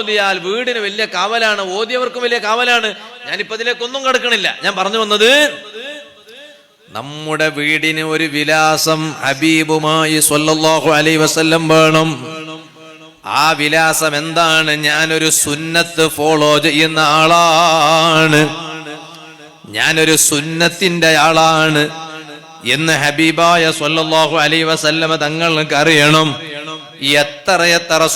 ഓതിയാൽ വീടിന് വലിയ കാവലാണ് ഓതിയവർക്കും വലിയ കാവലാണ്. ഞാനിപ്പോ ഇതിലേക്കൊന്നും കിടക്കണില്ല. ഞാൻ പറഞ്ഞു വന്നത് നമ്മുടെ വീടിന് ഒരു വിലാസം ഹബീബുമായി സ്വല്ലാഹു അലൈഹി വസല്ലം വേണം. ആ വിലാസം എന്താണ്? ഞാനൊരു സുന്നത്ത് ഫോളോ ചെയ്യുന്ന ആളാണ്. ഞാനൊരു സുന്നത്തിന്റെ ആളാണ് എന്ന് ഹബീബായ സ്വല്ലാഹു അലൈ വസല്ലമ തങ്ങൾക്ക് അറിയണം. എത്ര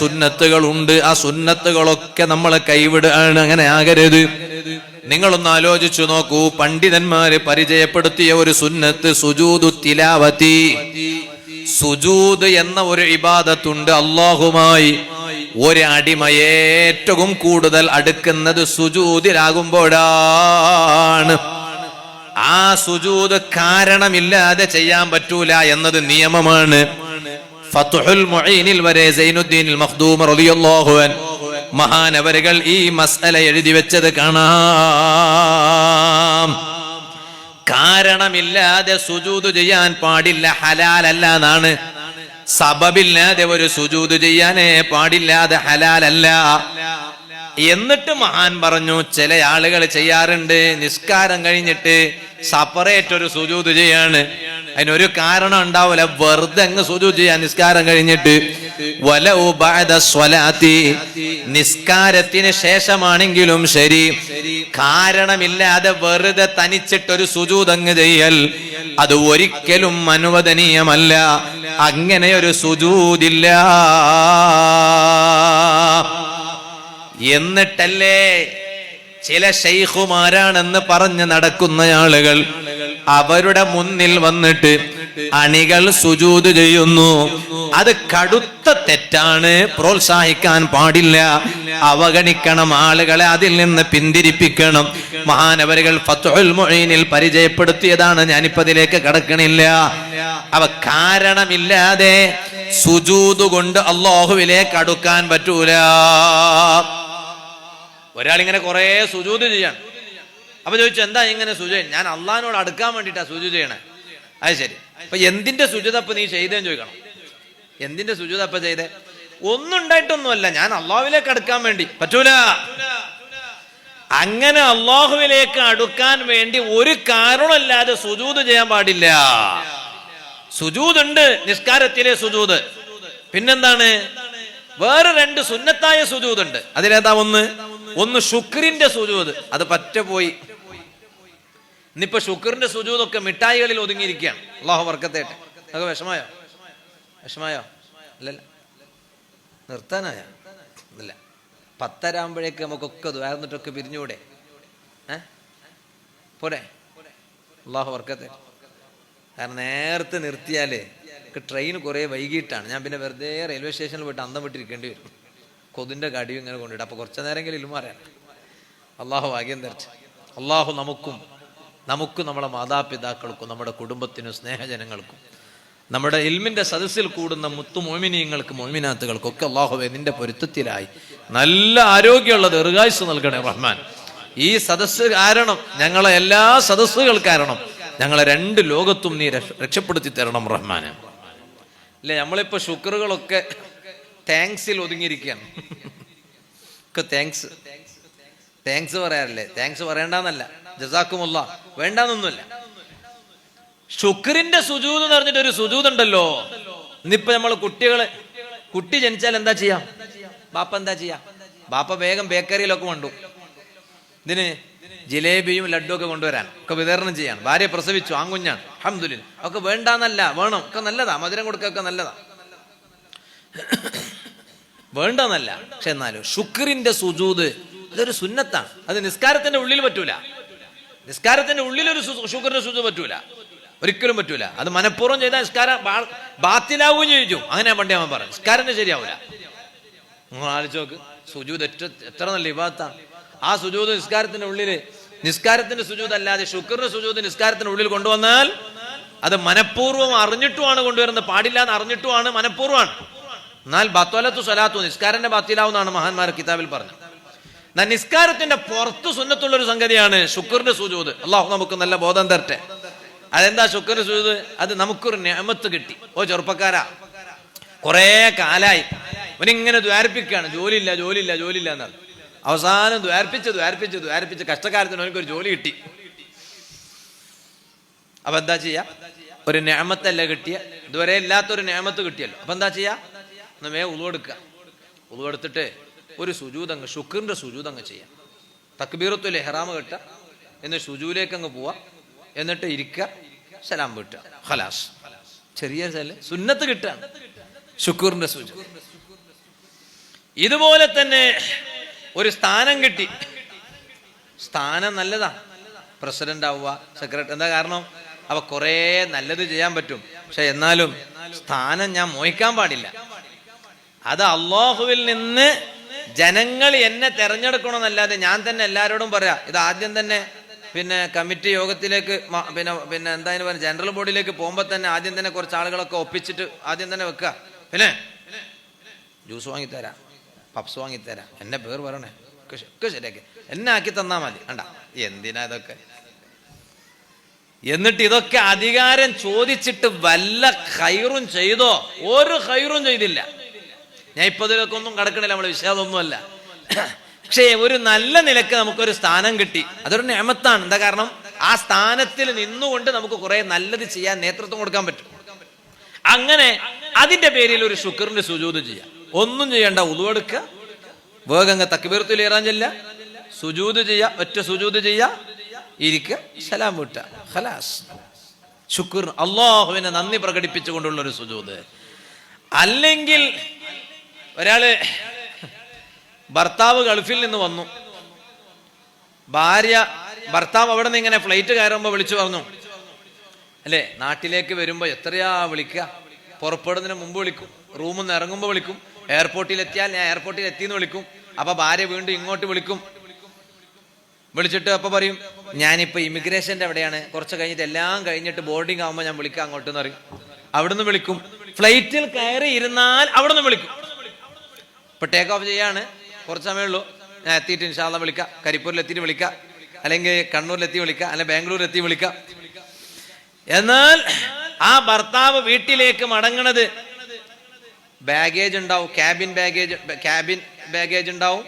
സുന്നത്തുകളുണ്ട് ആ സുന്നത്തുകളൊക്കെ നമ്മൾ കൈവിടുകയാണ് അങ്ങനെ ആകരുത്. നിങ്ങളൊന്ന് ആലോചിച്ചു നോക്കൂ പണ്ഡിതന്മാര് പരിചയപ്പെടുത്തിയ ഒരു സുന്നത്ത് സുജൂദു തിലാവതി. സുജൂദ് എന്ന ഒരു ഇബാദത്തുണ്ട് അള്ളാഹുമായി ഒരു അടിമ ഏറ്റവും കൂടുതൽ അടുക്കുന്നത് സുജൂതിലാകുമ്പോഴാണ് ആ സുജൂത് കാരണമില്ലാതെ ചെയ്യാൻ പറ്റൂല എന്നത് നിയമമാണ്. ഫത്തുഹുൽ മുഈനിൽ വരെ സൈനുദ്ദീൻ മഖ്ദൂം റളിയല്ലാഹു അൻ. മഹാനവരുകൾ ഈ മസ്അല എഴുതി വെച്ചത് കാണാം. കാരണമില്ലാതെ സുജൂദ് ചെയ്യാൻ പാടില്ല ഹലാലല്ല എന്നാണ്. സബബില്ലാതെ ഒരു സുജൂദ് ചെയ്യാനേ പാടില്ലാതെ ഹലാലല്ല. എന്നിട്ട് മഹാൻ പറഞ്ഞു ചില ആളുകൾ ചെയ്യാറുണ്ട് നിസ്കാരം കഴിഞ്ഞിട്ട് സപ്പറേറ്റ് ഒരു സുജൂദ് ചെയ്യാണ്. അതിനൊരു കാരണം ഉണ്ടാവില്ല വെറുതെ അങ്ങ് സുജു ചെയ്യാൻ നിസ്കാരം കഴിഞ്ഞിട്ട്. വല സ്വലാത്തി. നിസ്കാരത്തിന് ശേഷമാണെങ്കിലും ശരി. കാരണമില്ലാതെ വെറുതെ തനിച്ചിട്ടൊരു സുജൂതങ്ങ് ചെയ്യൽ അത് ഒരിക്കലും അനുവദനീയമല്ല. അങ്ങനെ ഒരു സുജൂതില്ല. എന്നിട്ടല്ലേ ചില ഷെയ്ഖുമാരാണെന്ന് പറഞ്ഞ് നടക്കുന്ന ആളുകൾ അവരുടെ മുന്നിൽ വന്നിട്ട് അണികൾ സുജൂത് ചെയ്യുന്നു. അത് കടുത്ത തെറ്റാണ്. പ്രോത്സാഹിക്കാൻ പാടില്ല. അവഗണിക്കണം ആളുകളെ അതിൽ നിന്ന് പിന്തിരിപ്പിക്കണം. മഹാനവരുകൾ ഫത്തുൽ മൊഴീനിൽ പരിചയപ്പെടുത്തിയതാണ്. ഞാനിപ്പതിലേക്ക് കടക്കണില്ല. അവ കാരണമില്ലാതെ സുജൂത് കൊണ്ട് അള്ളാഹുവിലേക്ക് അടുക്കാൻ പറ്റൂല. ഒരാളിങ്ങനെ കുറെ സുജൂത് ചെയ്യാണ് അപ്പൊ ചോദിച്ചു എന്താ ഇങ്ങനെ സുജു ഞാൻ അള്ളഹാനോട് അടുക്കാൻ വേണ്ടിട്ടാ സുജു ചെയ്യണേ. അത് ശരി. അപ്പൊ എന്തിന്റെ സുജുതപ്പ് നീ ചെയ്തേന്ന് ചോദിക്കണം. എന്തിന്റെ സുജുതപ്പ ചെയ്തേ? ഒന്നും ഉണ്ടായിട്ടൊന്നുമല്ല ഞാൻ അള്ളാഹുവിലേക്ക് അടുക്കാൻ വേണ്ടി. പറ്റൂല. അങ്ങനെ അള്ളാഹുവിലേക്ക് അടുക്കാൻ വേണ്ടി ഒരു കാരണമല്ലാതെ സുജൂത് ചെയ്യാൻ പാടില്ല. സുജൂത് ഉണ്ട് നിസ്കാരത്തിലെ സുജൂത്. പിന്നെന്താണ്? വേറെ രണ്ട് സുന്നത്തായ സുജൂത് ഉണ്ട് അതിലേതാ ഒന്ന്? ഒന്ന് ശുക്രിന്റെ സുജൂത്. അത് പറ്റ പോയി ഇന്നിപ്പോ ഷുക്കറിന്റെ സുജൂതൊക്കെ മിഠായികളിൽ ഒതുങ്ങിയിരിക്കുകയാണ്. അള്ളാഹു വർക്കത്തേട്ടെ. അതൊക്കെ വിഷമായോ? വിഷമായോ? അല്ലല്ല നിർത്താനായ? ഇല്ല. പത്തരാകുമ്പോഴേക്ക് നമുക്കൊക്കെ ദ്വാരന്നിട്ടൊക്കെ പിരിഞ്ഞൂടെ ഏ? പോരെ? അള്ളാഹു വർക്കത്തെ. കാരണം നേരത്തെ നിർത്തിയാലേ ട്രെയിൻ കുറേ വൈകിട്ടാണ് ഞാൻ പിന്നെ വെറുതെ റെയിൽവേ സ്റ്റേഷനിൽ പോയിട്ട് അന്തം വിട്ടിരിക്കേണ്ടി വരും. കൊതിന്റെ കടിയും ഇങ്ങനെ കൊണ്ടിട്ട് അപ്പോൾ കുറച്ച് നേരമെങ്കിലും ഇല്ലും അറിയാം അള്ളാഹു ഭാഗ്യം തരച്ച് അള്ളാഹു നമുക്കും നമുക്കും നമ്മുടെ മാതാപിതാക്കൾക്കും നമ്മുടെ കുടുംബത്തിനും സ്നേഹജനങ്ങൾക്കും നമ്മുടെ ഇൽമിന്റെ സദസ്സിൽ കൂടുന്ന മുത്തു മോമിനിയങ്ങൾക്ക് മോമിനാത്തുകൾക്കും ഒക്കെ അള്ളാഹുവെ നിന്റെ പൊരുത്തത്തിലായി. നല്ല ആരോഗ്യമുള്ള ദീർഘായുസ് നൽകണേ റഹ്മാൻ. ഈ സദസ്സ് കാരണം ഞങ്ങളെ എല്ലാ സദസ്സുകൾ കാരണം ഞങ്ങളെ രണ്ട് ലോകത്തും നീ രക്ഷപ്പെടുത്തി തരണം റഹ്മാന്. അല്ലേ നമ്മളിപ്പോ ശുക്രുകളൊക്കെ താങ്ക്സിൽ ഒതുങ്ങിയിരിക്കുകയാണ്. ഒക്കെ താങ്ക്സ്. താങ്ക്സ് പറയാറില്ലേ? താങ്ക്സ് പറയണ്ടെന്നല്ല. ജസാക്കുമുള്ള. വേണ്ടാന്നൊന്നുമില്ല. ശുക്രിന്റെ സുജൂത് എന്ന് പറഞ്ഞിട്ട് ഒരു സുജൂത് ഉണ്ടല്ലോ ഇന്നിപ്പോ നമ്മൾ കുട്ടികൾ കുട്ടി ജനിച്ചാൽ എന്താ ചെയ്യാം? ബാപ്പ എന്താ ചെയ്യാ? ബാപ്പ വേഗം ബേക്കറിയിലൊക്കെ കൊണ്ടു. ഇതിന് ജിലേബിയും ലഡ്ഡു ഒക്കെ കൊണ്ടുവരാൻ. ഒക്കെ വിതരണം ചെയ്യാൻ ഭാര്യ പ്രസവിച്ചു ആങ്കുഞ്ഞാണ് അഹമ്മദില്ല ഒക്കെ വേണ്ടാന്നല്ല. വേണം. ഒക്കെ നല്ലതാ. മധുരം കൊടുക്കൊക്കെ നല്ലതാ. വേണ്ടെന്നല്ല. പക്ഷെ എന്നാലും ശുക്രിന്റെ സുജൂത് അതൊരു സുന്നത്താണ്. അത് നിസ്കാരത്തിന്റെ ഉള്ളിൽ പറ്റൂല. നിസ്കാരത്തിന്റെ ഉള്ളിലൊരു ഒരു ശുദ്ധ പറ്റൂല. ഒരിക്കലും പറ്റൂല. അത് മനഃപൂർവം ചെയ്താൽ നിസ്കാരം ബാത്തിലാവുകയും ചെയ്യും. അങ്ങനെ പണ്ടേ അവൻ പറഞ്ഞു. നിസ്കാരം ശരിയാവൂല. നിങ്ങൾ ആലോചിച്ച് നോക്ക്. സുജൂത് എത്ര എത്ര നല്ല ഇവാത്ത ആ സുജൂത് നിസ്കാരത്തിന്റെ ഉള്ളിൽ നിസ്കാരത്തിന്റെ സുജൂത് അല്ലാതെ ശുക്രിന്റെ സുജൂത് നിസ്കാരത്തിന്റെ ഉള്ളിൽ കൊണ്ടുവന്നാൽ അത് മനഃപൂർവം അറിഞ്ഞിട്ടുമാണ് കൊണ്ടുവരുന്നത്. പാടില്ല എന്ന് അറിഞ്ഞിട്ടുമാണ് മനഃപൂർവമാണ്. എന്നാൽ ബത്തോലത്തു സ്വലാത്തു നിസ്കാരന്റെ ബാത്തിലാവുന്നതാണ് മഹാന്മാർ കിതാബിൽ പറഞ്ഞത്. നിസ്കാരത്തിന്റെ പുറത്ത് സുന്നത്തുള്ള ഒരു സംഗതിയാണ് ശുക്രിന്റെ സുജൂത്. അള്ളാഹു നമുക്ക് നല്ല ബോധം തരട്ടെ. അതെന്താ ശുക്രിന്റെ സുജൂത്? അത് നമുക്കൊരു നിയമത്ത് കിട്ടി. ഓ ചെറുപ്പക്കാരാ. കുറേ കാലായി. അവനിങ്ങനെ ദ്വാരിപ്പിക്കുകയാണ്. ജോലിയില്ല ജോലിയില്ല ജോലിയില്ല എന്നാണ് അവസാനം ദ്വാരിപ്പിച്ച് ദ്വാരിപ്പിച്ച് ദ്വാരിപ്പിച്ച് കഷ്ടകാലത്തിന് അവനക്കൊരു ജോലി കിട്ടി. അപ്പൊ എന്താ ചെയ്യാ? ഒരു ഞാമത്തല്ല കിട്ടിയ. ഇതുവരെ ഇല്ലാത്തൊരു ഞാമത്ത് കിട്ടിയല്ലോ. അപ്പൊ എന്താ ചെയ്യാ? ഒന്ന് വേ ഉളുവെടുക്കുക. ഉളുവെടുത്തിട്ട് ഒരു സുജൂതങ്ങ് ഷുക്റിന്റെ സുജൂതങ്ങ് ചെയ്യാം. തക്ബീറത്തുൽ ലെഹ്റാമ് കെട്ടുക എന്ന് ഷുജൂലേക്ക് അങ്ങ് പോവാ എന്നിട്ട് ഇരിക്കുക സലാം വീട്ടുക. ഹലാസ് ചെറിയ സുന്നത്ത് കിട്ടുക. ഷുക്കൂറിന്റെ സുജു ഇതുപോലെ തന്നെ ഒരു സ്ഥാനം കിട്ടി. സ്ഥാനം നല്ലതാ. പ്രസിഡന്റ് ആവുക സെക്രട്ടറി എന്താ കാരണം? അവ കുറേ നല്ലത് ചെയ്യാൻ പറ്റും. പക്ഷെ എന്നാലും സ്ഥാനം ഞാൻ മോഹിക്കാൻ പാടില്ല. അത് അള്ളാഹുവിൽ നിന്ന് ജനങ്ങൾ എന്നെ തെരഞ്ഞെടുക്കണമെന്നല്ലാതെ ഞാൻ തന്നെ എല്ലാവരോടും പറയാം ഇത് ആദ്യം തന്നെ പിന്നെ കമ്മിറ്റി യോഗത്തിലേക്ക് പിന്നെ പിന്നെ എന്തായാലും പറയുക ജനറൽ ബോഡിയിലേക്ക് പോകുമ്പോൾ തന്നെ ആദ്യം തന്നെ കുറച്ച് ആളുകളൊക്കെ ഒപ്പിച്ചിട്ട് ആദ്യം തന്നെ വെക്കുക. പിന്നെ ജ്യൂസ് വാങ്ങിത്തരാം പപ്സ് വാങ്ങിത്തരാം എന്നെ പേര് പറയണേ. ഒക്കെ ശരിയാക്കി. എന്നെ ആക്കി തന്നാ മതി. കണ്ട എന്തിനാ ഇതൊക്കെ? എന്നിട്ട് ഇതൊക്കെ അധികാരം ചോദിച്ചിട്ട് വല്ല ഹൈറും ചെയ്തോ? ഒരു ഹൈറും ചെയ്തില്ല. ഞാൻ ഇപ്പൊ ഇതിലൊക്കെ ഒന്നും കടക്കണില്ല നമ്മൾ വിഷയമൊന്നുമല്ല പക്ഷേ ഒരു നല്ല നിലയ്ക്ക് നമുക്കൊരു സ്ഥാനം കിട്ടി. അതൊരു നിയമത്താണ് എന്താ കാരണം? ആ സ്ഥാനത്തിൽ നിന്നുകൊണ്ട് നമുക്ക് കുറെ നല്ലത് ചെയ്യാൻ നേതൃത്വം കൊടുക്കാൻ പറ്റും. അങ്ങനെ അതിന്റെ പേരിൽ ഒരു ശുക്രന്റെ സുജൂത് ചെയ്യാം. ഒന്നും ചെയ്യണ്ട ഉതുവെടുക്കുക വേഗങ്ങ തക്ബീർത്തുൽ ഏറാൻ ചെല്ല സുജൂത് ചെയ്യുക ഒറ്റ സുജൂത് ചെയ്യുക. ഇരിക്കുക സലാം വിട്ട ഖലാസ്. ശുക്ർ അള്ളാഹുവിനെ നന്ദി പ്രകടിപ്പിച്ചുകൊണ്ടുള്ള ഒരു സുജൂത്. അല്ലെങ്കിൽ ഒരാൾ ഭർത്താവ് ഗൾഫിൽ നിന്ന് വന്നു. ഭാര്യ ഭർത്താവ് അവിടെ നിന്ന് ഇങ്ങനെ ഫ്ലൈറ്റ് കയറുമ്പോൾ വിളിച്ചു പറഞ്ഞു. അല്ലേ നാട്ടിലേക്ക് വരുമ്പോൾ എത്രയാ വിളിക്കുക പുറപ്പെടുന്നതിന് മുമ്പ് വിളിക്കും. റൂമിൽ നിന്ന് ഇറങ്ങുമ്പോൾ വിളിക്കും. എയർപോർട്ടിൽ എത്തിയാൽ ഞാൻ എയർപോർട്ടിൽ എത്തിയെന്ന് വിളിക്കും. അപ്പൊ ഭാര്യ വീണ്ടും ഇങ്ങോട്ട് വിളിക്കും. വിളിച്ചിട്ട് അപ്പൊ പറയും ഞാനിപ്പോ ഇമിഗ്രേഷന്റെ അവിടെയാണ്. കുറച്ച് കഴിഞ്ഞിട്ട് എല്ലാം കഴിഞ്ഞിട്ട് ബോർഡിംഗ് ആകുമ്പോൾ ഞാൻ വിളിക്കാം അങ്ങോട്ട് എന്ന് പറയും. അവിടുന്ന് വിളിക്കും. ഫ്ലൈറ്റിൽ കയറി ഇരുന്നാൽ അവിടുന്ന് വിളിക്കും. ഇപ്പൊ ടേക്ക് ഓഫ് ചെയ്യാണ്. കുറച്ച് സമയമുള്ളൂ. ഞാൻ എത്തിയിട്ട് ഇൻഷാല്ല വിളിക്കാം. കരിപ്പൂരിൽ എത്തിയിട്ട് വിളിക്കാം. അല്ലെങ്കിൽ കണ്ണൂരിലെത്തി വിളിക്കാം. അല്ലെങ്കിൽ ബാംഗ്ലൂരിൽ എത്തി വിളിക്കാം. എന്നാൽ ആ ഭർത്താവ് വീട്ടിലേക്ക് മടങ്ങണത് ബാഗേജ് ഉണ്ടാവും. ക്യാബിൻ ബാഗേജ് ക്യാബിൻ ബാഗേജ് ഉണ്ടാവും.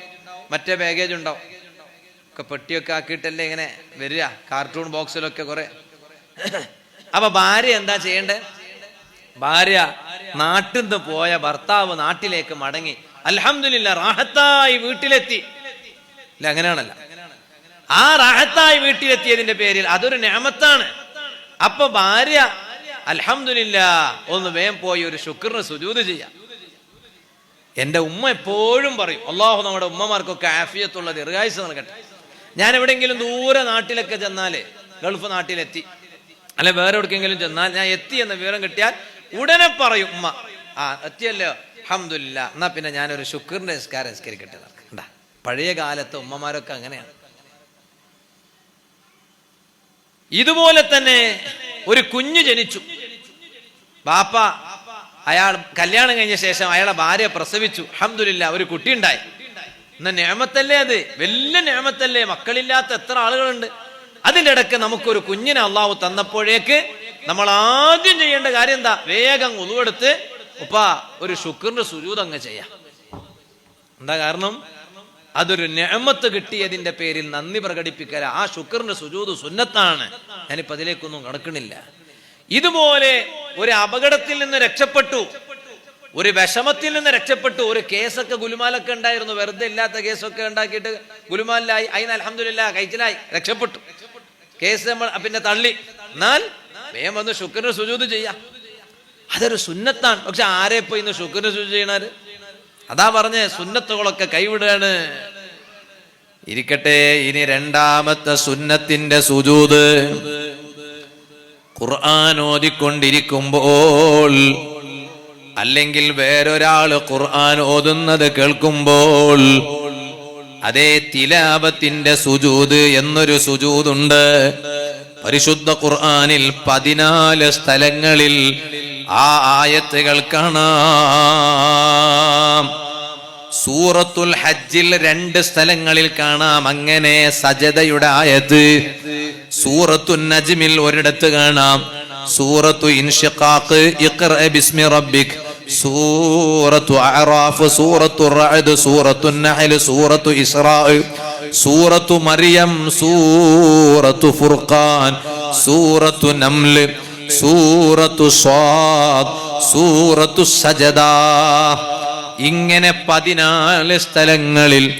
മറ്റേ ബാഗേജ് ഉണ്ടാവും. ഒക്കെ പെട്ടിയൊക്കെ ആക്കിയിട്ടല്ലേ ഇങ്ങനെ വരിക. കാർട്ടൂൺ ബോക്സിലൊക്കെ കുറെ. അപ്പൊ ഭാര്യ എന്താ ചെയ്യണ്ടേ? ഭാര്യ നാട്ടിൽ നിന്ന് പോയ ഭർത്താവ് നാട്ടിലേക്ക് മടങ്ങി. അൽഹംദുലില്ല റാഹത്തായി വീട്ടിലെത്തി. അല്ല അങ്ങനെയാണല്ല. ആ റാഹത്തായി വീട്ടിലെത്തിയതിന്റെ പേരിൽ അതൊരു ഞാമത്താണ് അപ്പൊ ഭാര്യ അലഹമില്ല ഒന്ന് വേം പോയി ഒരു ശുക്രന് സുജൂത് ചെയ്യാം. എന്റെ ഉമ്മ എപ്പോഴും പറയും അള്ളാഹു നമ്മുടെ ഉമ്മമാർക്കൊക്കെ ആഫിയത്തുള്ള ദീർഘായുസ് നൽകട്ടെ. ഞാൻ എവിടെയെങ്കിലും ദൂരെ നാട്ടിലൊക്കെ ചെന്നാൽ ഗൾഫ് നാട്ടിലെത്തി. അല്ലെ വേറെ എവിടെക്കെങ്കിലും ചെന്നാൽ ഞാൻ എത്തി എന്ന വിവരം കിട്ടിയാൽ ഉടനെ പറയും ഉമ്മ. ആ എത്തിയല്ലോ. അഹമ്മദില്ല എന്നാ പിന്നെ ഞാനൊരു ശുക്രന്റെ നിസ്കാരം നിസ്കരിക്കട്ടെ കണ്ടാ പഴയ കാലത്തെ ഉമ്മമാരൊക്കെ അങ്ങനെയാണ് ഇതുപോലെ തന്നെ ഒരു കുഞ്ഞു ജനിച്ചു. ബാപ്പ അയാൾ കല്യാണം കഴിഞ്ഞ ശേഷം അയാളെ ഭാര്യ പ്രസവിച്ചു. അഹമ്മദില്ല ഒരു കുട്ടി ഉണ്ടായി എന്നാ ഞാമത്തല്ലേ അത്? വലിയ ഞാമത്തല്ലേ? മക്കളില്ലാത്ത എത്ര ആളുകളുണ്ട്? അതിന്റെ ഇടയ്ക്ക് നമുക്കൊരു കുഞ്ഞിനെ അള്ളാഹു തന്നപ്പോഴേക്ക് നമ്മൾ ആദ്യം ചെയ്യേണ്ട കാര്യം എന്താ? വേഗം ഉളുവെടുത്ത് ഉപ്പ ഒരു ശുക്രന്റെ സുജൂത് അങ്ങ് ചെയ്യാം. എന്താ കാരണം? അതൊരു ഞാമത്ത് കിട്ടിയതിന്റെ പേരിൽ നന്ദി പ്രകടിപ്പിക്കല ആ ശുക്രന്റെ സുജൂത് സുന്നത്താണ്. ഞാനിപ്പോ അതിലേക്കൊന്നും കടക്കണില്ല. ഇതുപോലെ ഒരു അപകടത്തിൽ നിന്ന് രക്ഷപ്പെട്ടു. ഒരു വിഷമത്തിൽ നിന്ന് രക്ഷപ്പെട്ടു. ഒരു കേസൊക്കെ ഗുലുമാലൊക്കെ ഉണ്ടായിരുന്നു. വെറുതെ ഇല്ലാത്ത കേസൊക്കെ ഉണ്ടാക്കിയിട്ട് ഗുലുമാലായി അതിന് അലഹമില്ല കൈച്ചിലായി രക്ഷപ്പെട്ടു. കേസ് നമ്മൾ പിന്നെ തള്ളി. എന്നാൽ വേഗം വന്ന് ശുക്രന് സുജൂത് ചെയ്യാം. അതൊരു സുന്നത്താണ്. പക്ഷെ ആരെ ഇപ്പൊ ഇന്ന് ശുക്രനെ സുജു ചെയ്യണാര്? അതാ പറഞ്ഞ സുന്നത്തുകളൊക്കെ കൈവിടുകയാണ് ഇരിക്കട്ടെ ഇനി രണ്ടാമത്തെ സുന്നത്തിന്റെ സുജൂത്. ഖുർആൻ ഓതിക്കൊണ്ടിരിക്കുമ്പോൾ അല്ലെങ്കിൽ വേറൊരാൾ ഖുർആൻ ഓതുന്നത് കേൾക്കുമ്പോൾ അതേ തിലാപത്തിന്റെ സുജൂത് എന്നൊരു സുജൂതുണ്ട്. പരിശുദ്ധ ഖുർആനിൽ പതിനാല് സ്ഥലങ്ങളിൽ ആ ആയത്തുകൾ കാണാം. സൂറത്തുൽ ഹജ്ജിൽ രണ്ട് സ്ഥലങ്ങളിൽ കാണാം. അങ്ങനെ സജതയുടെ ആയത്ത് സൂറത്തു നജ്മിൽ ഒരിടത്ത് കാണാം. സൂറത്തു ഇൻഷിഖാഖ് ഇഖ്റ ബിസ്മി റബ്ബിക്. സൂറത്തു അറാഫ് സൂറത്തു റഅദ് സൂറത്തു നഹൽ സൂറത്തു ഇസ്രാ സൂറത്തു മറിയം സൂറത്തു ഫുർഖാൻ സൂറത്തു നംൽ സൂറത്തു സ്വാദ് സൂറത്തു സജദ. ഇങ്ങനെ പതിനാല് സ്ഥലങ്ങളിൽ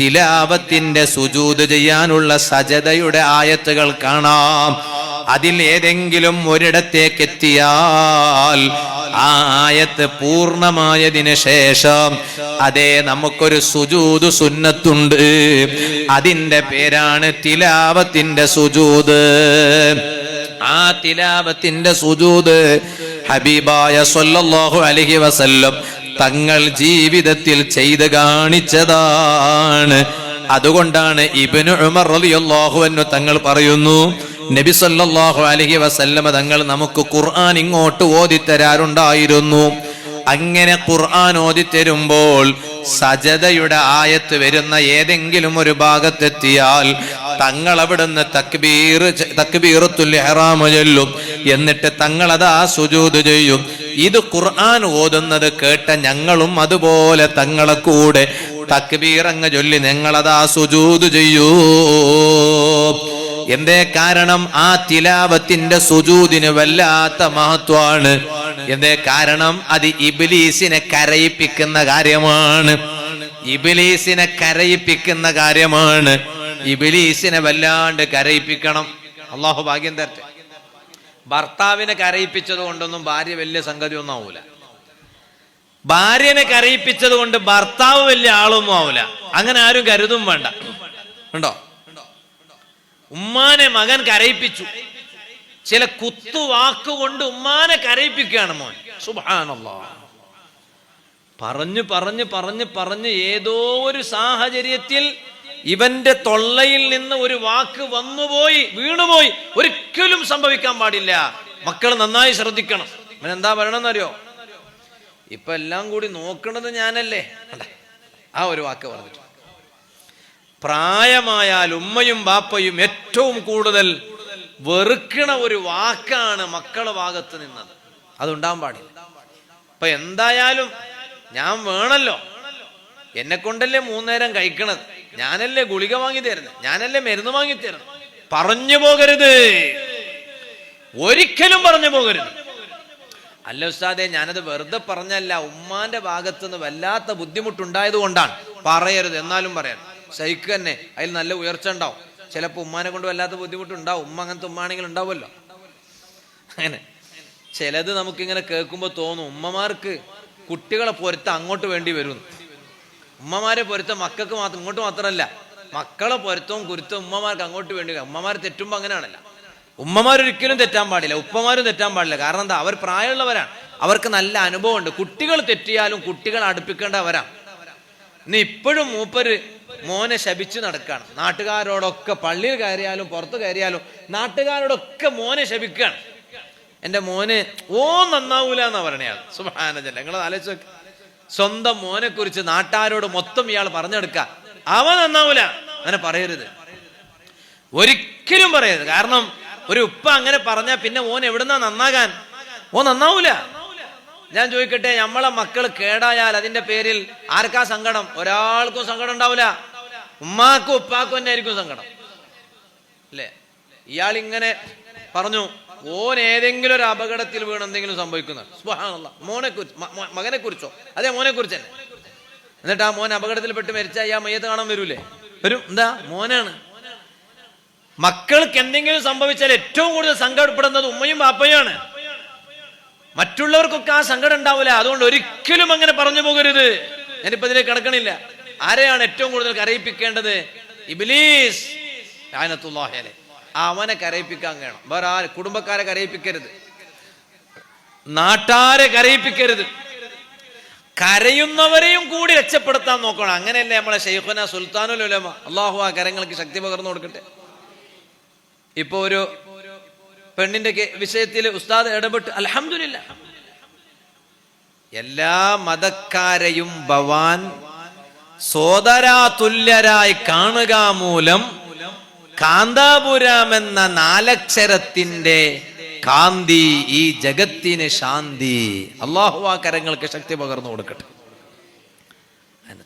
തിലാവത്തിന്റെ സുജൂത് ചെയ്യാനുള്ള സജതയുടെ ആയത്തുകൾ കാണാം. അതിൽ ഏതെങ്കിലും ഒരിടത്തേക്ക് എത്തിയാൽ ആയത്ത് പൂർണമായതിന് ശേഷം അതേ നമുക്കൊരു സുജൂത് സുന്നത്തുണ്ട്. അതിന്റെ പേരാണ് തിലാവത്തിന്റെ സുജൂത്. ആ തിലാവത്തിന്റെ സുജൂത് ഹബീബായ സല്ലല്ലാഹു അലൈഹി വസല്ലം തങ്ങൾ ജീവിതത്തിൽ ചെയ്ത് കാണിച്ചതാണ്. അതുകൊണ്ടാണ് ഇബ്നു ഉമർ റളിയല്ലാഹു അൻഹു തങ്ങൾ പറയുന്നു നബി സല്ലല്ലാഹു അലൈഹി വസല്ലമ തങ്ങൾ നമുക്ക് ഖുർആൻ ഇങ്ങോട്ട് ഓതിത്തരാറുണ്ടായിരുന്നു. അങ്ങനെ ഖുർആൻ ഓതിത്തരുമ്പോൾ സജതയുടെ ആയത്ത് വരുന്ന ഏതെങ്കിലും ഒരു ഭാഗത്തെത്തിയാൽ തങ്ങൾ അവിടുന്ന് തക്ബീർ തക്ബീറത്തുൽ ഹെറാമു ചൊല്ലും. എന്നിട്ട് തങ്ങൾ ആ സുജൂദ് ചെയ്യും. ഇത് ഖുർആൻ ഓതുന്നത് കേട്ട ഞങ്ങളും അതുപോലെ തങ്ങളെ കൂടെ തക്ബീർ അങ്ങ് ചൊല്ലി ഞങ്ങളതാ സുജൂത് ചെയ്യൂ. എന്തേ കാരണം? ആ തിലാവത്തിന്റെ സുജൂതിന് വല്ലാത്ത മഹത്വമാണ് എന്തേ കാരണം? അത് ഇബിലീസിനെ കരയിപ്പിക്കുന്ന കാര്യമാണ്. ഇബിലീസിനെ കരയിപ്പിക്കുന്ന കാര്യമാണ്. ഇബിലീസിനെ വല്ലാണ്ട് കരയിപ്പിക്കണം. അള്ളാഹു ഭാഗ്യം തരട്ടെ. ഭർത്താവിനെ കരയിപ്പിച്ചത് കൊണ്ടൊന്നും ഭാര്യ വലിയ സംഗതി ഒന്നും ആവൂല. ഭാര്യനെ കരയിപ്പിച്ചത് കൊണ്ട് ഭർത്താവ് വലിയ ആളൊന്നും ആവൂല. അങ്ങനെ ആരും കരുതും വേണ്ട. ഉണ്ടോ? ഉമ്മാനെ മകൻ കരയിപ്പിച്ചു. ചില കുത്തുവാക്കുകൊണ്ട് ഉമ്മാനെ കരയിപ്പിക്കുകയാണ് മോൻ. സുബാനല്ലാ പറഞ്ഞു പറഞ്ഞു പറഞ്ഞു പറഞ്ഞ് ഏതോ ഒരു സാഹചര്യത്തിൽ ഇവന്റെ തൊള്ളയിൽ നിന്ന് ഒരു വാക്ക് വന്നുപോയി വീണുപോയി. ഒരിക്കലും സംഭവിക്കാൻ പാടില്ല. മക്കൾ നന്നായി ശ്രദ്ധിക്കണം. ഇവൻ എന്താ പറയണമെന്നറിയോ ഇപ്പൊ എല്ലാം കൂടി നോക്കണത് ഞാനല്ലേ? ആ ഒരു വാക്ക് പറഞ്ഞിട്ട്. പ്രായമായാൽ ഉമ്മയും ബാപ്പയും ഏറ്റവും കൂടുതൽ വെറുക്കണ ഒരു വാക്കാണ് മക്കളെ ഭാഗത്ത് നിന്നത്. അതുണ്ടാൻ പാടില്ല. അപ്പൊ എന്തായാലും ഞാൻ വേണല്ലോ. എന്നെ കൊണ്ടല്ലേ മൂന്നേരം കഴിക്കണത്? ഞാനല്ലേ ഗുളിക വാങ്ങി തരുന്നത്? ഞാനല്ലേ മരുന്ന് വാങ്ങി തരുന്നത്? പറഞ്ഞു പോകരുത്. ഒരിക്കലും പറഞ്ഞു പോകരുത്. അല്ല ഉസ്താദെ ഞാനത് വെറുതെ പറഞ്ഞല്ല. ഉമ്മാന്റെ ഭാഗത്ത് നിന്ന് വല്ലാത്ത ബുദ്ധിമുട്ടുണ്ടായത് കൊണ്ടാണ്. പറയരുത് എന്നാലും പറയാം. സഹിക്കുക തന്നെ. അതിൽ നല്ല ഉയർച്ച ഉണ്ടാവും. ചിലപ്പോൾ ഉമ്മാനെ കൊണ്ട് വല്ലാത്ത ബുദ്ധിമുട്ടുണ്ടാവും. ഉമ്മ അങ്ങനത്തെ ഉമ്മാണെങ്കിൽ ഉണ്ടാവുമല്ലോ. അങ്ങനെ. ചിലത് നമുക്കിങ്ങനെ കേൾക്കുമ്പോൾ തോന്നും. ഉമ്മമാർക്ക് കുട്ടികളെ പൊരുത്തം അങ്ങോട്ട് വേണ്ടി വരും. ഉമ്മമാരെ പൊരുത്തം മക്കൾക്ക് മാത്രം ഇങ്ങോട്ട് മാത്രമല്ല. മക്കളെ പൊരുത്തവും കുരുത്തവും ഉമ്മമാർക്ക് അങ്ങോട്ട് വേണ്ടി. ഉമ്മമാർ തെറ്റുമ്പോൾ അങ്ങനെയാണല്ല. ഉമ്മമാരൊരിക്കലും തെറ്റാൻ പാടില്ല. ഉപ്പമാരും തെറ്റാൻ പാടില്ല. കാരണം എന്താ? അവർ പ്രായമുള്ളവരാണ്. അവർക്ക് നല്ല അനുഭവമുണ്ട്. കുട്ടികൾ തെറ്റിയാലും കുട്ടികൾ അടുപ്പിക്കേണ്ടവരാണ് ഇന്ന് ഇപ്പോഴും മൂപ്പര് മോനെ ശപിച്ച് നടക്കുകയാണ് നാട്ടുകാരോടൊക്കെ പള്ളിയിൽ കയറിയാലും പുറത്ത് കയറിയാലും നാട്ടുകാരോടൊക്കെ മോനെ ശപിക്കുകയാണ് എന്റെ മോന് ഓ നന്നാവൂല എന്നാ പറയണയാൾ സുഭാനജല്ല നിങ്ങൾ ആലോചിച്ച്. സ്വന്തം മോനെ കുറിച്ച് നാട്ടാരോട് മൊത്തം ഇയാൾ പറഞ്ഞെടുക്ക. അവൻ നന്നാവൂല. അങ്ങനെ പറയരുത്. ഒരിക്കലും പറയരുത്. കാരണം ഒരു ഉപ്പ അങ്ങനെ പറഞ്ഞാൽ പിന്നെ മോൻ എവിടുന്നാ നന്നാകാൻ? ഓ നന്നാവൂല. ഞാൻ ചോദിക്കട്ടെ നമ്മളെ മക്കൾ കേടായാൽ അതിന്റെ പേരിൽ ആർക്കാ സങ്കടം? ഒരാൾക്കും സങ്കടം ഉണ്ടാവില്ല ഉമ്മാക്കും ഉപ്പാക്കും തന്നെ ആയിരിക്കും സങ്കടം. അല്ലേ? ഇയാൾ ഇങ്ങനെ പറഞ്ഞു ഓൻ ഏതെങ്കിലും ഒരു അപകടത്തിൽ വീണ് എന്തെങ്കിലും സംഭവിക്കുന്നത് സുബ്ഹാനല്ല. മോനെ കുറിച്ച് മകനെ കുറിച്ചോ അതെ മോനെ കുറിച്ച് തന്നെ. എന്നിട്ട് ആ മോൻ അപകടത്തിൽപ്പെട്ട് മരിച്ചാൽ ആ മയ്യത്ത് കാണാൻ വരൂലേ? വരും. എന്താ? മോനാണ്. മക്കൾക്ക് എന്തെങ്കിലും സംഭവിച്ചാൽ ഏറ്റവും കൂടുതൽ സങ്കടപ്പെടുന്നത് ഉമ്മയും ബാപ്പയാണ് മറ്റുള്ളവർക്കൊക്കെ ആ സങ്കടം ഉണ്ടാവില്ല അതുകൊണ്ട് ഒരിക്കലും അങ്ങനെ പറഞ്ഞു പോകരുത്. ഞാനിപ്പോ ഇതിലേക്ക് കിടക്കണില്ല. ആരെയാണ് ഏറ്റവും കൂടുതൽ കരയിപ്പിക്കേണ്ടത്? ഇബിലീസ്. ലാനത്തുല്ലാഹേലെ അവനെ കരയിപ്പിക്കാൻ വേണം. വേറെ ആര്? കുടുംബക്കാരെ കരയിപ്പിക്കരുത്. നാട്ടാരെ കരയിപ്പിക്കരുത്. കരയുന്നവരെയും കൂടി രക്ഷപ്പെടുത്താൻ നോക്കണം. അങ്ങനെയല്ലേ നമ്മളെ ഷെയ്ഖുന സുൽത്താനുൽ ഉലമ. അള്ളാഹു ആ കരങ്ങൾക്ക് ശക്തി പകർന്നു കൊടുക്കട്ടെ. ഇപ്പൊ ഒരു പെണ്ണിന്റെ വിഷയത്തിൽ ഉസ്താദ് ഇടപെട്ട് അലഹമില്ല എല്ലാ മതക്കാരെയും ഭവാൻ സോദരാതുല്യരായി കാണുക മൂലം കാന്താപുരം എന്ന നാലക്ഷരത്തിന്റെ കാന്തി ഈ ജഗത്തിന് ശാന്തി. അള്ളാഹു ആ കരങ്ങൾക്ക് ശക്തി പകർന്നു കൊടുക്കട്ടെ.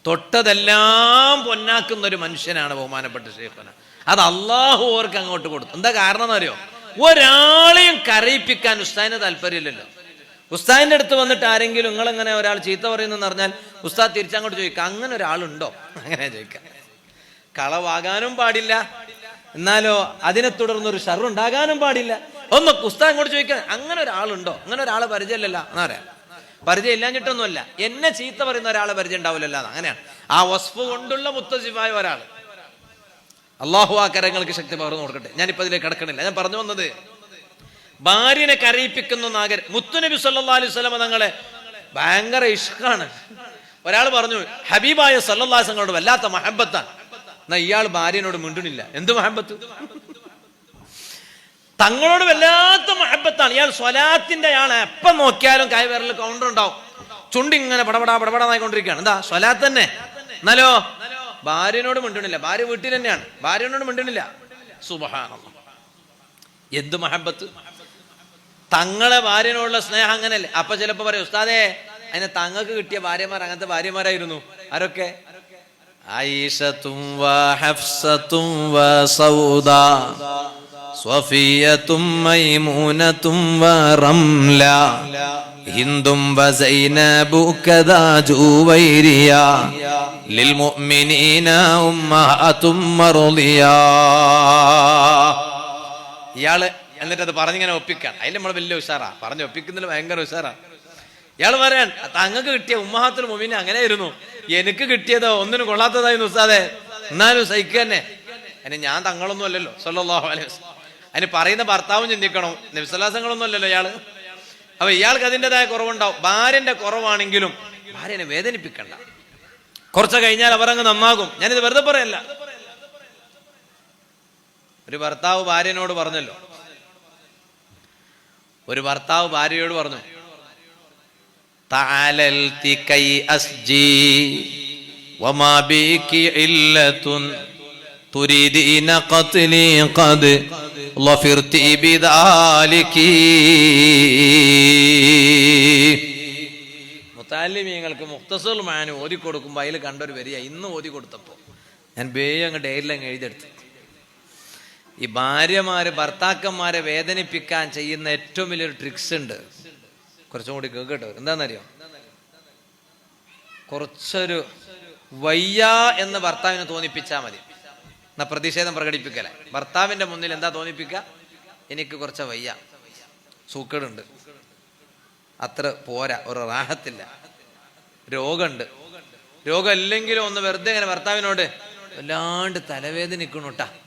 തൊട്ടതെല്ലാം പൊന്നാക്കുന്ന ഒരു മനുഷ്യനാണ് ബഹുമാനപ്പെട്ട ഷേഖന അത് അള്ളാഹു ഓർക്ക് അങ്ങോട്ട് കൊടുത്തു. എന്താ കാരണം എന്നറിയോ ഒരാളെയും കരയിപ്പിക്കാൻ ഉസ്താദിന് താല്പര്യമില്ലല്ലോ. ഉസ്താദിന്റെ അടുത്ത് വന്നിട്ട് ആരെങ്കിലും നിങ്ങളെങ്ങനെ ഒരാൾ ചീത്ത പറയുന്നെന്ന് പറഞ്ഞാൽ ഉസ്താദ് തിരിച്ചങ്ങോട്ട് ചോദിക്കുക അങ്ങനെ ഒരാളുണ്ടോ? അങ്ങനെ ചോദിക്കാം കളവാകാനും പാടില്ല. എന്നാലോ അതിനെ തുടർന്ന് തുടർന്നൊരു ഷറുണ്ടാകാനും പാടില്ല. ഒന്ന് ഉസ്താദ് അങ്ങോട്ട് ചോദിക്കാൻ അങ്ങനെ ഒരാളുണ്ടോ? അങ്ങനെ ഒരാളെ പരിചയമില്ലല്ലോ എന്നാ പറയാം. പരിചയം ഇല്ലാഞ്ഞിട്ടൊന്നുമല്ല എന്നെ ചീത്ത പറയുന്ന ഒരാളെ പരിചയം ഉണ്ടാവില്ലല്ലോ അങ്ങനെയാണ്. ആ വസ്ഫ് കൊണ്ടുള്ള മുത്തസിഫായ ഒരാൾ അള്ളാഹു ആ കരങ്ങൾക്ക് ശക്തി പകർന്നു കൊടുക്കട്ടെ. ഞാനിപ്പോ അതിലേക്ക് കിടക്കണില്ല. ഞാൻ പറഞ്ഞു വന്നത് ഭാര്യനെ കരയിപ്പിക്കുന്ന നാഗർ മുത്തുനബി സല്ലാ അലൈഹി സ്വലമ തങ്ങളെ ഭയങ്കര ഇഷ്കാണ് ഒരാൾ പറഞ്ഞു ഹബീബായ സല്ലാസങ്ങളോട് വല്ലാത്ത മഹബത്താണ് എന്നാ ഇയാൾ ഭാര്യനോട് മിണ്ടുന്നില്ല. എന്ത് മഹബത്ത്? തങ്ങളോട് വല്ലാത്ത മഹബത്താണ്. ഇയാൾ സ്വലാത്തിന്റെ ആൾ എപ്പം നോക്കിയാലും കൈ വിരൽ കൗണ്ടർ ഉണ്ടാവും. ചുണ്ടി ചുണ്ടിങ്ങനെ പടപടാ പടപടാന്നായിക്കൊണ്ടിരിക്കുകയാണ് എന്താ? സ്വലാത്ത് തന്നെ. എന്നാലോ? ഭാര്യനോട് മിണ്ടുന്നില്ല. ഭാര്യ വീട്ടിൽ തന്നെയാണ്. ഭാര്യനോട് മിണ്ടുന്നില്ല. സുബഹാനല്ലാഹ് എന്ത് മഹബത്ത്? തങ്ങളെ ഭാര്യനോടുള്ള സ്നേഹം അങ്ങനെയല്ലേ അപ്പൊ ചിലപ്പോ പറയും ഉസ്താദേ അതിനെ തങ്ങൾക്ക് കിട്ടിയ ഭാര്യമാർ അങ്ങനത്തെ ഭാര്യമാരായിരുന്നു. ആരൊക്കെ? വസൗദ സ്വഫിയത്തും മൈമൂനത്തും റംല ഹിന്ദും ഉമ്മഹത്തും ഇയാൾ എന്നിട്ട് അത് പറഞ്ഞിങ്ങനെ ഒപ്പിക്കാൻ. അതിൽ നമ്മൾ വലിയ ഉഷാറാ. പറഞ്ഞ് ഒപ്പിക്കുന്നതിൽ ഭയങ്കര ഉഷാറാ. ഇയാൾ പറയാൻ തങ്ങൾക്ക് കിട്ടിയ ഉമ്മഹാത്തുൽ അങ്ങനെ അങ്ങനെയായിരുന്നു. എനിക്ക് കിട്ടിയതോ ഒന്നിനും കൊള്ളാത്തതായിരുന്നു ഉസ്താദെ. എന്നാലും സഹിക്കുക തന്നെ. അതിന് ഞാൻ തങ്ങളൊന്നും അല്ലല്ലോ. സല്ലാഹു അലൈഹി വസല്ലം. അതിന് പറയുന്ന ഭർത്താവും ചിന്തിക്കണം. നിസ്വലാസങ്ങളൊന്നും അല്ലല്ലോ ഇയാൾ. അപ്പൊ ഇയാൾക്ക് അതിന്റെതായ കുറവുണ്ടാവും. ഭാര്യന്റെ കുറവാണെങ്കിലും ഭാര്യനെ വേദനിപ്പിക്കണ്ട. കുറച്ച് കഴിഞ്ഞാൽ അവരങ്ങ് നന്നാകും. ഞാനിത് വെറുതെ പറയല്ല. ഒരു ഭർത്താവ് ഭാര്യനോട് പറഞ്ഞല്ലോ ഒരു ഭർത്താവ് ഭാര്യയോട് പറഞ്ഞു മുത്താലിമീങ്ങൾക്ക് മുക്തസുൽ മാനും ഓതി കൊടുക്കുമ്പോൾ അതിൽ കണ്ടൊരു വരിക ഇന്ന് ഓതി കൊടുത്തപ്പോൾ ഞാൻ ബേ അങ്ങ് ഡെയിലങ്ങ് എഴുതിയെടുത്തു. ഈ ഭാര്യമാര് ഭർത്താക്കന്മാരെ വേദനിപ്പിക്കാൻ ചെയ്യുന്ന ഏറ്റവും വലിയൊരു ട്രിക്സ് ഉണ്ട്. കുറച്ചും കൂടി കേട്ടോ. എന്താണെന്നറിയോ കുറച്ചൊരു വയ്യ എന്ന് ഭർത്താവിനെ തോന്നിപ്പിച്ചാൽ മതി. എന്നാ പ്രതിഷേധം പ്രകടിപ്പിക്കല ഭർത്താവിന്റെ മുന്നിൽ എന്താ തോന്നിപ്പിക്കുക എനിക്ക് കുറച്ച് വയ്യ. സൂക്കേടുണ്ട്. അത്ര പോരാ. ഒരു റാഹത്തില്ല. രോഗമുണ്ട്. രോഗം ഇല്ലെങ്കിലും ഒന്ന് വെറുതെ ഇങ്ങനെ ഭർത്താവിനോട് വല്ലാണ്ട് തലവേദനിക്കണുട്ടാ.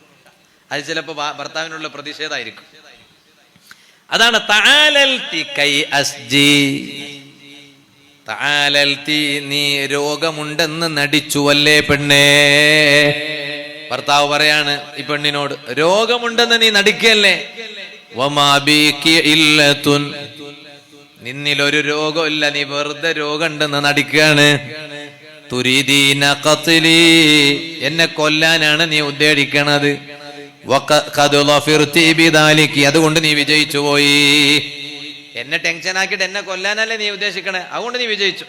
അത് ചിലപ്പോൾ ഭർത്താവിനുള്ള പ്രതിഷേധമായിരിക്കും. അതാണ് നീ രോഗമുണ്ടെന്ന് നടിച്ചുവല്ലേ പെണ്ണേ? ഭർത്താവ് പറയാണ് ഈ പെണ്ണിനോട് രോഗമുണ്ടെന്ന് നീ നടിക്കല്ലേ? നിന്നിലൊരു രോഗമില്ല നീ വെറുതെ രോഗമുണ്ടെന്ന് നടിക്കുകയാണ്. തുരീദീന ഖത്ലി എന്നെ കൊല്ലാനാണ് നീ ഉദ്ദേശിക്കണത്. അതുകൊണ്ട് നീ വിജയിച്ചു പോയി. എന്നെ ടെൻഷൻ ആക്കിയിട്ട് എന്നെ കൊല്ലാനല്ലേ നീ ഉദ്ദേശിക്കണേ? അതുകൊണ്ട് നീ വിജയിച്ചു.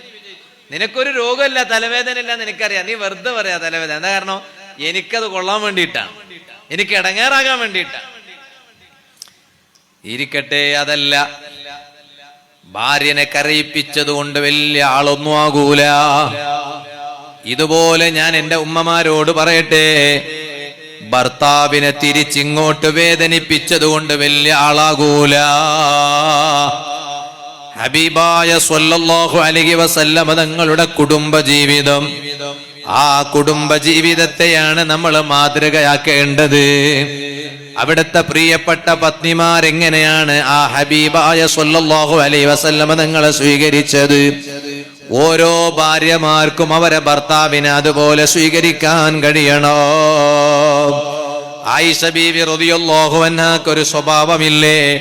നിനക്കൊരു രോഗമില്ല തലവേദന ഇല്ല നിനക്കറിയാം നീ വെറുതെ പറയാ തലവേദന. എന്താ കാരണം? എനിക്കത് കൊള്ളാൻ വേണ്ടിയിട്ടാണ്. എനിക്ക് ഇടങ്ങേറാകാൻ വേണ്ടിയിട്ടാണ്. ഇരിക്കട്ടെ അതല്ല. ഭാര്യനെ കരയിപ്പിച്ചത് കൊണ്ട് വലിയ ആളൊന്നും ആകൂല. ഇതുപോലെ ഞാൻ എന്റെ ഉമ്മമാരോട് പറയട്ടെ. ഭർത്താവിനെ തിരിച്ചിങ്ങോട്ട് വേദനിപ്പിച്ചത് കൊണ്ട് വലിയ ആളാകൂല. ഹബീബായ സ്വല്ലല്ലാഹു അലഹി വസല്ലമ തങ്ങളുടെ കുടുംബ ജീവിതം ആ കുടുംബ ജീവിതത്തെയാണ് നമ്മൾ മാതൃകയാക്കേണ്ടത്. അവിടുത്തെ പ്രിയപ്പെട്ട പത്നിമാരെങ്ങനെയാണ് ആ ഹബീബായ സ്വല്ലല്ലാഹു അലൈഹി വസല്ലമ തങ്ങളെ സ്വീകരിച്ചത്? ഓരോ ഭാര്യമാർക്കും അവരെ ഭർത്താവിനെ അതുപോലെ സ്വീകരിക്കാൻ കഴിയണോ. ആയിഷ ബീവി സ്വഭാവമില്ലേ?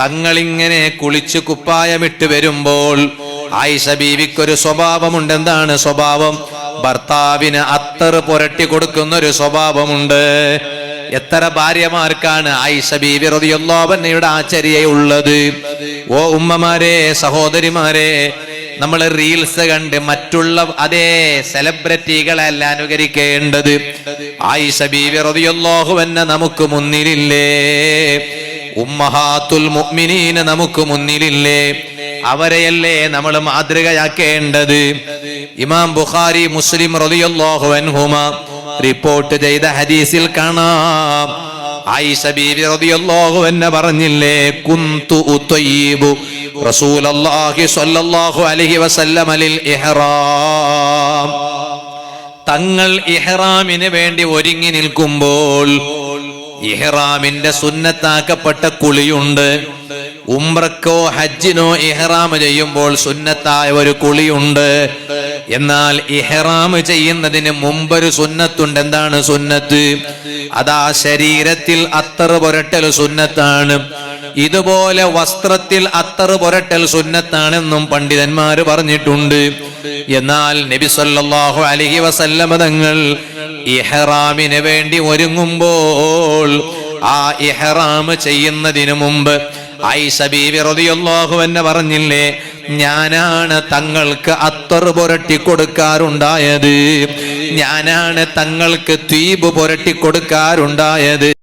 തങ്ങളിങ്ങനെ കുളിച്ച് കുപ്പായമിട്ട് വരുമ്പോൾ ആയിഷ ബീവിക്കൊരു സ്വഭാവമുണ്ട് എന്താണ് സ്വഭാവം? ഭർത്താവിന് അത്തറ് പുരട്ടി കൊടുക്കുന്ന ഒരു സ്വഭാവമുണ്ട്. എത്ര ഭാര്യമാർക്കാണ് ആയിഷ ബീവി റളിയല്ലാഹുവിനയുടെ ആചര്യയുള്ളത് ഓ ഉമ്മമാരെ സഹോദരിമാരെ നമ്മൾ റീൽസ് കണ്ട് മറ്റുള്ള അതേ സെലിബ്രിറ്റികളല്ല അനുകരിക്കേണ്ടത്. ആയിഷ അൻഹ നമുക്ക് മുന്നിലില്ലേ? ഉമ്മഹാത്തുൽ മുഅ്മിനീന നമുക്ക് മുന്നിലില്ലേ? അവരെയല്ലേ നമ്മൾ മാതൃകയാക്കേണ്ടത്? ഇമാം ബുഖാരി മുസ്ലിം റളിയല്ലാഹു അൻഹുമ റിപ്പോർട്ട് ചെയ്ത ഹദീസിൽ കാണാം. ആയിഷ ബീവി റളിയല്ലാഹു അൻഹ പറഞ്ഞില്ലേ കുന്തു ഉതയ്യിബു റസൂലല്ലാഹി സ്വല്ലല്ലാഹു അലൈഹി വസല്ലമ ലിൽ ഇഹ്റാം. തങ്ങൾ ഇഹ്റാമിന് വേണ്ടി ഒരുങ്ങി നിൽക്കുമ്പോൾ ഇഹ്റാമിന്റെ സുന്നത്താക്കപ്പെട്ട കുളിയുണ്ട്. ഉംറക്കോ ഹജ്ജിനോ ഇഹ്റാം ചെയ്യുമ്പോൾ സുന്നത്തായ ഒരു കുളിയുണ്ട്. എന്നാൽ ഇഹ്റാം ചെയ്യുന്നതിന് മുമ്പൊരു സുന്നത്തുണ്ട്. എന്താണ് സുന്നത്ത്? അതാ ശരീരത്തിൽ അത്തറ് പുരട്ടൽ സുന്നത്താണ്. ഇതുപോലെ വസ്ത്രത്തിൽ അത്തറ് പുരട്ടൽ സുന്നത്താണെന്നും പണ്ഡിതന്മാർ പറഞ്ഞിട്ടുണ്ട്. എന്നാൽ നബി സല്ലല്ലാഹു അലൈഹി വസല്ലമ തങ്ങൾ ഇഹ്റാമിന് വേണ്ടി ഒരുങ്ങുമ്പോൾ ആ ഇഹ്റാം ചെയ്യുന്നതിനു മുമ്പ് ഐ ബീവി റളിയല്ലാഹു അൻഹ പറഞ്ഞില്ലേ ഞാനാണ് തങ്ങൾക്ക് അത്തർ പുരട്ടി കൊടുക്കാറുണ്ടായത്. ഞാനാണ് തങ്ങൾക്ക് ദ്വീപ് പുരട്ടി കൊടുക്കാറുണ്ടായത്.